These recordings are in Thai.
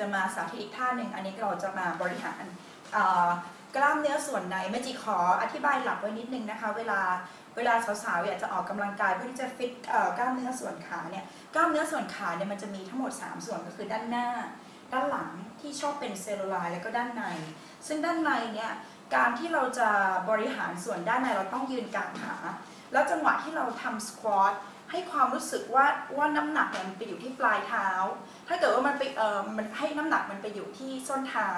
จะมาสาธิตอีกท่าหนึ่งอันนี้เราจะมาบริหารกล้ามเนื้อส่วนในเมจิขออธิบายหลักไว้นิดนึงนะคะ เวลาเวลาสาวๆอยากจะออกกำลังกายเพื่อที่จะฟิตกล้ามเนื้อส่วนขาเนี่ยกล้ามเนื้อส่วนขาเนี่ยมันจะมีทั้งหมด 3 ส่วนก็คือด้านหน้า ด้านหลังที่ชอบเป็นเซลลูไลท์แล้วก็ด้านใน ซึ่งด้านในเนี่ยการที่เราจะบริหารส่วนด้านในเราต้องยืนกางขาแล้วจังหวะที่เราทำสควอต ให้ความรู้สึกว่าว่าน้ำหนักเนี่ยมันไปอยู่ที่ปลายเท้า ถ้าเกิดว่ามันไปเออมันให้น้ำหนักมันไปอยู่ที่ส้นเท้า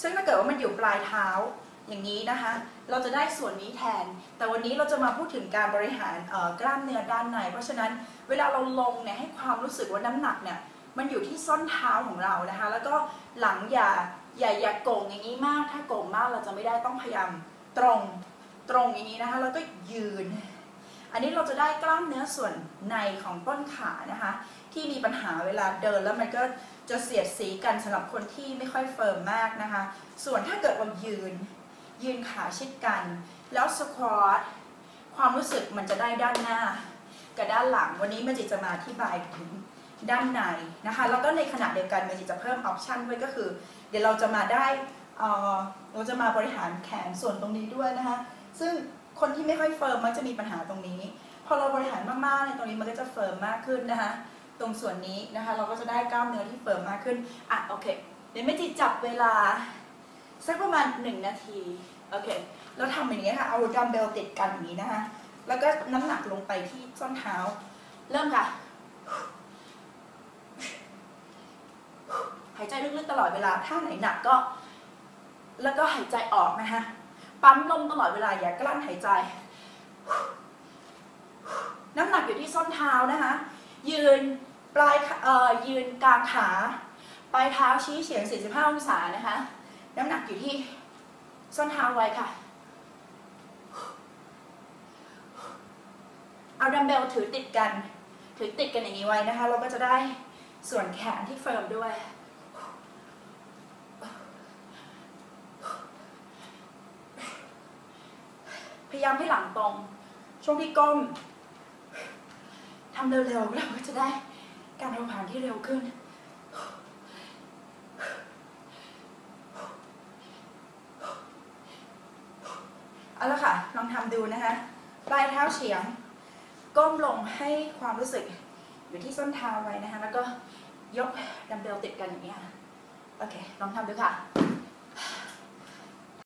ซึ่งถ้าเกิดว่ามันอยู่ปลายเท้าอย่างนี้นะคะ เราจะได้ส่วนนี้แทน แต่วันนี้เราจะมาพูดถึงการบริหารเอ่อกล้ามเนื้อด้านใน เพราะฉะนั้นเวลาเราลงเนี่ยให้ความรู้สึกว่าน้ำหนักเนี่ยมันอยู่ที่ส้นเท้าของเรานะคะ แล้วก็หลังอย่าอย่าอย่าโก่งอย่างนี้มาก ถ้าโก่งมากเราจะไม่ได้ต้องพยายามตรงตรงอย่างนี้นะคะ แล้วก็ยืน อันนี้เราจะได้กล้ามเนื้อส่วนในของต้นขานะคะ ที่มีปัญหาเวลาเดินแล้วมันก็จะเสียดสีกันสำหรับคนที่ไม่ค่อยเฟิร์มมากนะคะ ส่วนถ้าเกิดว่ายืน ยืนขาชิดกัน แล้วสควอตความรู้สึกมันจะได้ด้านหน้า กับด้านหลังวันนี้เมจิจะมาอธิบายถึงด้านในนะคะแล้วก็ในขณะเดียวกันมจิจะเพิ่มออปชันด้วยก็คือ เดี๋ยวเราจะมาได้เออเราจะมาบริหารแขนส่วนตรงนี้ด้วยนะคะซึ่ง คนที่ไม่ค่อยเฟิร์มมักจะมีปัญหาตรงนี้ พอเราบริหารมากๆในตรงนี้มันก็จะเฟิร์มมากขึ้นนะคะ ตรงส่วนนี้นะคะเราก็จะได้กล้ามเนื้อที่เฟิร์มมากขึ้นอะโอเคเดี๋ยวเมจิจับเวลาสักประมาณ 1 นาทีโอเคเราทำอย่างนี้ค่ะเอาดัมเบลติดกันอย่างนี้นะคะแล้วก็น้ำหนักลงไปที่ส้นเท้า เริ่มค่ะหายใจลึกๆตลอดเวลา ถ้าไหนหนักก็ แล้วก็หายใจออกนะคะ ปั๊มลมตลอดเวลาอย่ากลั้นหายใจ น้ำหนักอยู่ที่ส้นเท้านะคะ ยืนปลายเอ่อยืนกลางขา ปลายเท้าชี้เฉียง 45 องศานะคะ น้ำหนักอยู่ที่ส้นเท้าไว้ค่ะ เอาดัมเบลถือติดกัน ถือติดกันอย่างนี้ไว้นะคะ เราก็จะได้ส่วนแขนที่เฟิร์มด้วยายามให้หลังตรง ช่วงที่ก้มทำเร็วๆเราก็จะได้การเผาผลาญที่เร็วขึ้น เอาละค่ะ ลองทำดูนะคะปลายเท้าเฉียง ก้มลงให้ความรู้สึกอยู่ที่ส้นเท้าไว้นะคะ แล้วก็ยกดัมเบลติดกันอย่างนี้ค่ะ โอเค ลองทำดูค่ะ